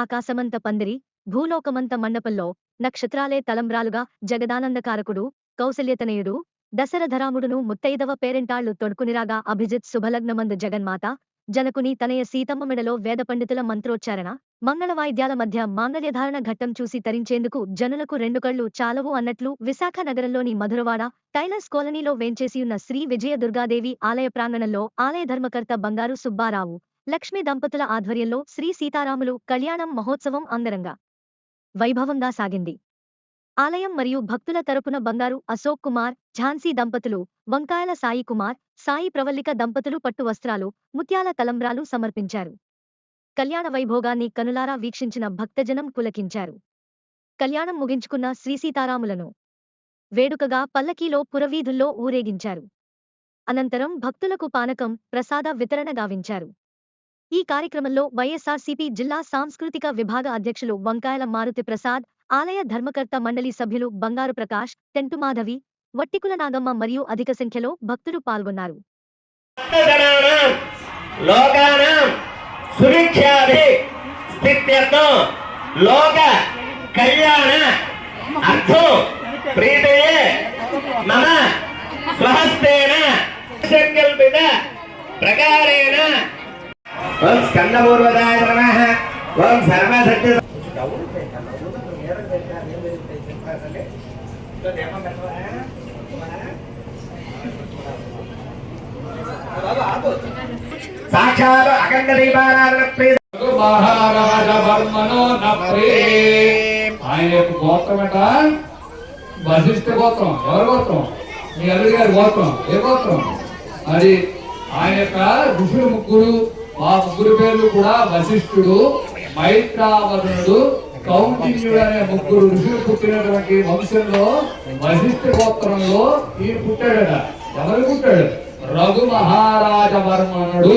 ఆకాశమంత పందిరి భూలోకమంత మండపంలో నక్షత్రాలే తలంబ్రాలుగా జగదానందకారకుడు కౌశల్యతనయుడు దశరథరాముడును ముత్తైదవ పేరెంటాళ్ళు తొడుకునిరాగా అభిజిత్ శుభలగ్నమందు జగన్మాత జనకుని తనయ సీతమ్మ మెడలో వేద పండితుల మంత్రోచ్చారణ. మంగళ వాయిద్యాల మధ్య మాంగళ్యధారణ ఘట్టం చూసి తరించేందుకు జనులకు రెండు కళ్ళు చాలవు అన్నట్లు విశాఖ నగరంలోని మధురవాడ టైలర్స్ కాలనీలో వేంచేసియున్న శ్రీ విజయ దుర్గాదేవి ఆలయ ప్రాంగణంలో ఆలయ ధర్మకర్త బంగారు సుబ్బారావు లక్ష్మి దంపతుల ఆధ్వర్యంలో శ్రీ సీతారాములు కళ్యాణం మహోత్సవం అందరంగా వైభవంగా సాగింది. ఆలయం మరియు భక్తుల తరపున బంగారు అశోక్ కుమార్ ఝాన్సీ దంపతులు వంకాయల సాయి కుమార్ సాయి ప్రవల్లిక దంపతులు పట్టు వస్త్రాలు ముత్యాల తలంబ్రాలు సమర్పించారు. కళ్యాణ వైభోగాన్ని కనులారా వీక్షించిన భక్తజనం పులకించారు. కళ్యాణం ముగించుకున్న శ్రీ సీతారాములను వేడుకగా పల్లకీలో పురవీధుల్లో ఊరేగించారు. అనంతరం భక్తులకు పానకం ప్రసాద వితరణ గావించారు. ఈ కార్యక్రమంలో వైఎస్ఆర్సీపీ జిల్లా సాంస్కృతిక విభాగ అధ్యక్షులు వంకాయల మారుతి ప్రసాద్ ఆలయ ధర్మకర్త మండలి సభ్యులు బంగారు ప్రకాష్ టెంటు మాధవి వట్టికుల నాగమ్మ మరియు అధిక సంఖ్యలో భక్తులు పాల్గొన్నారు. లోక కళ్యాణ అర్థం ప్రీతయే మమ స్వహస్తేన సంకల్పిత ప్రకారేణ. ఓం స్కందపూర్వదాయ నమః. ఓం సర్వసత్య సాక్షాత్ అఖండ దీపారాధన మహారాజ వర్మనో నప్రే ఆయన యొక్క గోత్రం ఏంట? వశిష్ఠ గోత్రం. ఎవరి గోత్రం? మీ అల్లుడి గారి గోత్రం. ఏ గోత్రం? మరి ఆయన యొక్క ఋషులు ముగ్గురు ఆ ముగ్గురు పేర్లు కూడా వశిష్ఠుడు మైత్రావరుణుడు కౌంటీ అనే ముగ్గురు ఋషులు పుట్టినటువంటి వంశంలో వశిష్ఠ గోత్రంలో ఈయన పుట్టాడట. ఎవరు పుట్టాడు? రఘు మహారాజ వర్మనుడు.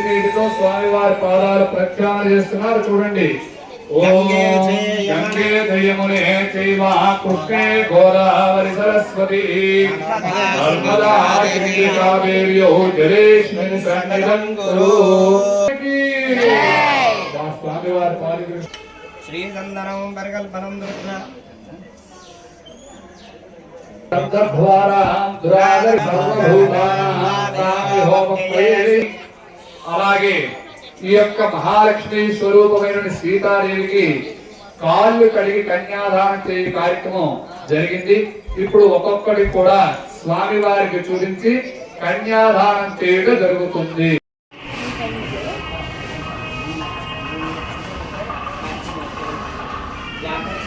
నీటితో స్వామివారి పాదాలు ప్రక్షాళన చేస్తున్నారు చూడండి ఓం గంగే దయమునే చైవ కృష్ణే గోదావరి సరస్వతి నర్మదా గిరి కావేర్యో జలేష్మిని సన్నిధం కురు మా స్వామివారి పాదాలు శ్రీచందనం పరికల్పనం దృష్ణ శబ్దద్వారాం దురాదరి అలాగే ఈ యొక్క మహాలక్ష్మి స్వరూపమైన సీతాదేవికి కాళ్ళు కడిగి కన్యాదానం చేయ కార్యక్రమం జరిగింది ఇప్పుడు ఒక్కొక్కటి కూడా స్వామి వారికి చూపించి కన్యాదానం చేయడం జరుగుతుంది Yeah.